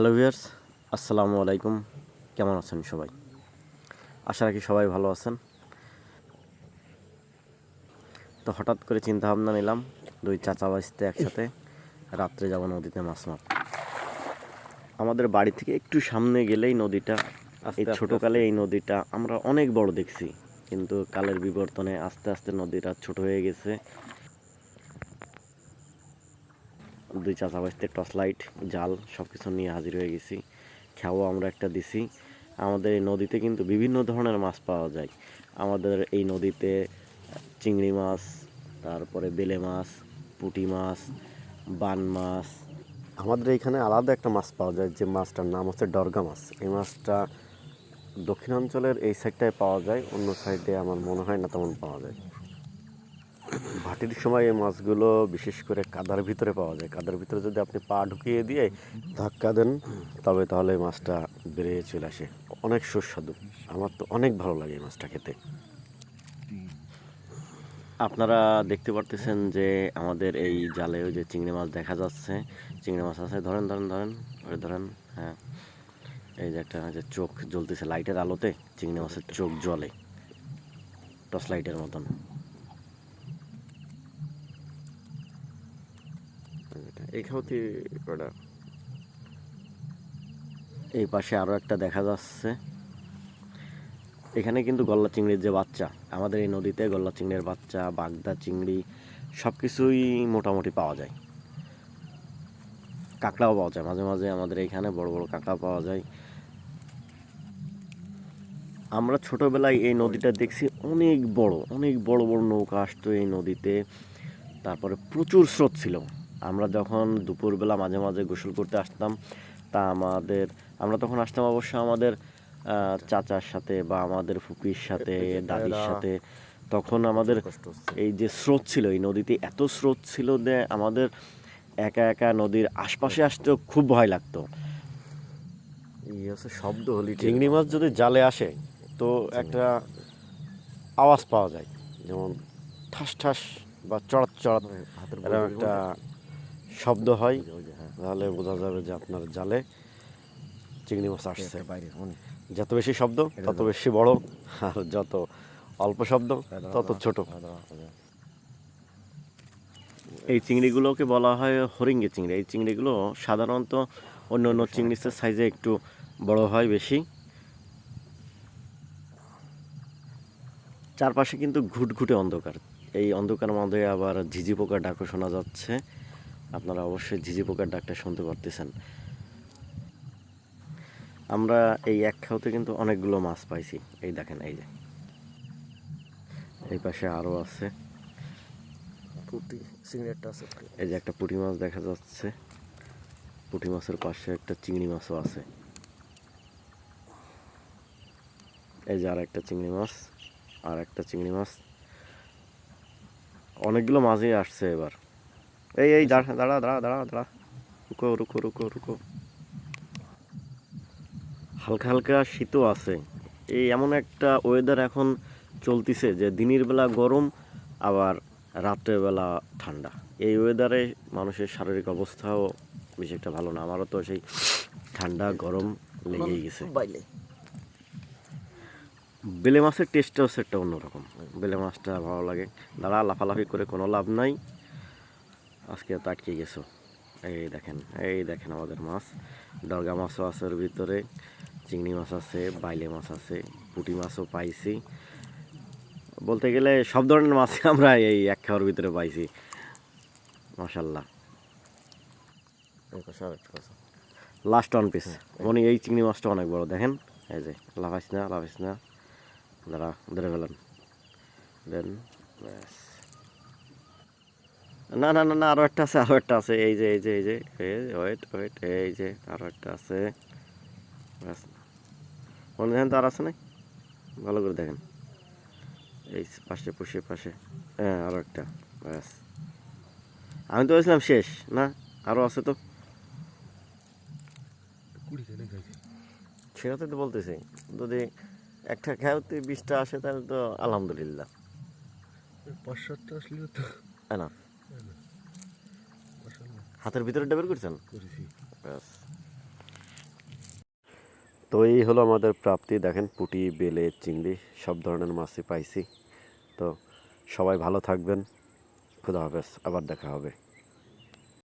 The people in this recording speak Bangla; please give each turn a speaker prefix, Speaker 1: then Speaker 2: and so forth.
Speaker 1: হ্যালো ভিয়ার্স আসসালামু আলাইকুম। কেমন আছেন সবাই? আশা রাখি সবাই ভালো আছেন। তো হঠাৎ করে চিন্তা ভাবনা নিলাম দুই চাচা বাঁচতে একসাথে রাত্রে যাব নদীতে মাছ মার আমাদের বাড়ি থেকে একটু সামনে গেলেই নদীটা এই ছোটোকালে এই নদীটা আমরা অনেক বড় দেখছি কিন্তু কালের বিবর্তনে আস্তে আস্তে নদীটা ছোট হয়ে গেছে। দুই চাচা বাঁচতে টর্চ লাইট, জাল সব কিছু নিয়ে হাজির হয়ে গেছি। খেয়াও আমরা একটা দিছি। আমাদের এই নদীতে কিন্তু বিভিন্ন ধরনের মাছ পাওয়া যায়। আমাদের এই নদীতে, চিংড়ি মাছ, তারপরে বেলে মাছ, পুঁটি মাছ, বান মাছ। আমাদের এইখানে আলাদা একটা মাছ পাওয়া যায়, যে মাছটার নাম হচ্ছে ডরগা মাছ। এই মাছটা দক্ষিণাঞ্চলের এই সাইডটায় পাওয়া যায়, অন্য সাইডে আমার মনে হয় না তেমন পাওয়া যায়। ভাটির সময় এই মাছগুলো বিশেষ করে কাদার ভিতরে পাওয়া যায়। কাদার ভিতরে যদি আপনি পা ঢুকিয়ে দিয়ে ধাক্কা দেন, তবে তাহলে এই মাছটা বেড়ে চলে আসে। অনেক সুস্বাদু। আমার তো অনেক ভালো লাগে এই মাছটা খেতে। আপনারা দেখতে পারতেছেন যে আমাদের এই জালে ওই যে চিংড়ি মাছ দেখা যাচ্ছে। চিংড়ি মাছ আছে, ধরেন ধরেন ধরেন, ওই ধরেন হ্যাঁ। এই যে একটা, যে চোখ জ্বলতেছে লাইটের আলোতে, চিংড়ি মাছের চোখ জ্বলে। টর্চ লাইটের মতন। এই খাওয়াতে এই পাশে আরও একটা দেখা যাচ্ছে। এখানে কিন্তু গল্লা চিংড়ির যে বাচ্চা, আমাদের এই নদীতে গল্লা চিংড়ির বাচ্চা, বাগদা চিংড়ি সব কিছুই মোটামুটি পাওয়া যায়। কাঁকড়াও পাওয়া যায়, মাঝে মাঝে আমাদের এখানে বড় বড় কাঁকড়া পাওয়া যায়। আমরা ছোটবেলায় এই নদীটা দেখছি, অনেক বড় অনেক বড় বড় নৌকা আসতো এই নদীতে। তারপরে প্রচুর স্রোত ছিল। আমরা যখন দুপুরবেলা মাঝে মাঝে গোসল করতে আসতাম তা আমাদের আমরা তখন আসতাম অবশ্য আমাদের চাচার সাথে বা আমাদের ফুপির সাথে দাদির সাথে। তখন আমাদের এই যে স্রোত ছিল এই নদীতে এত স্রোত ছিল যে আমাদের একা একা নদীর আশপাশে আসতেও খুব ভয় লাগতো। শব্দ হলি চিংড়ি মাছ যদি জালে আসে তো একটা আওয়াজ পাওয়া যায়। যেমন ঠাস ঠাস বা চড়াত চড়াত একটা শব্দ হয় তাহলে বোঝা যাবে যে আপনার জালে চিংড়ি মাছ আসছে। যত বেশি শব্দ তত বেশি বড় আর যত অল্প শব্দ তত ছোট। এই চিংড়িগুলোকে বলা হয় হরিঙ্গে চিংড়ি। এই চিংড়িগুলো সাধারণত অন্য অন্য চিংড়ির সাইজে একটু বড় হয় বেশি। চারপাশে কিন্তু ঘুটঘুটে অন্ধকার। এই অন্ধকার মধ্যে আবার ঝিঝি পোকার ডাকও শোনা যাচ্ছে। আপনারা অবশ্যই ঝিঝি পোকার ডাকটা শুনতে পারতেছেন। আমরা এই এক খাওতে কিন্তু অনেকগুলো মাছ পাইছি। এই দেখেন এই যে। এই পাশে আরও আছে।
Speaker 2: পুটি সিগারেটটা আছে
Speaker 1: এই যে একটা পুঁটি মাছ দেখা যাচ্ছে। পুঁটি মাছের পাশে একটা চিংড়ি মাছও আছে। এই যে আর একটা চিংড়ি মাছ আর একটা চিংড়ি মাছ। অনেকগুলো মাছই আসছে এবার। এই এই দাঁড়া দাঁড়া দাঁড়া দাঁড়া দাঁড়া। রুকো রুকো রুকো রুকো। হালকা হালকা শীতও আছে। এই এমন একটা ওয়েদার এখন চলতিছে যে দিনের বেলা গরম আবার রাত্রের বেলা ঠান্ডা। এই ওয়েদারে মানুষের শারীরিক অবস্থাও বেশি একটা ভালো না। আমারও তো সেই ঠান্ডা গরম লেগেই গেছে। বেলে মাছের টেস্টটা হচ্ছে একটা অন্যরকম। বেলে মাছটা ভালো লাগে। দাঁড়া লাফালাফি করে কোনো লাভ নাই। আজকে তো আটকে গেছো। এই দেখেন এই দেখেন আমাদের মাছ। ডরগা মাছও আছে ওর ভিতরে চিংড়ি মাছ আছে বাইলে মাছ আছে পুঁটি মাছও পাইছি। বলতে গেলে সব ধরনের মাছ আমরা এই এক খাওয়ার ভিতরে পাইছি। মাশাল্লাহ লাস্ট ওয়ান পিস মনে এই চিংড়ি মাছটা অনেক বড় দেখেন। এই যে লাফাইস না লাফাইস না। দাঁড়া ধরে ফেলেন। দেন ব্যাস। না না না না আরও একটা আছে আরও একটা আছে এই যে এই যে এই যে ওয়েট ওয়েট এই যে আরও একটা আছে। মনে দেখেন তো আর আছে না ভালো করে দেখেন। এই পাশে পুষে পাশে। হ্যাঁ আরও একটা ব্যাস। আমি তো বলছিলাম শেষ না? আরও আছে তো? সেটাতে তো বলতেছি যদি একটা খেয়াতে বিশটা আসে তাহলে তো আলহামদুলিল্লাহ।
Speaker 2: পাঁচ সাতটা আসলেও তো
Speaker 1: না হাতের ভিতরে ডেবের করছেন? তো এই হলো আমাদের প্রাপ্তি দেখেন পুটি বেলে চিংড়ি সব ধরনের মাছই পাইছি। তো সবাই ভালো থাকবেন। খুদা হাফেজ আবার দেখা হবে।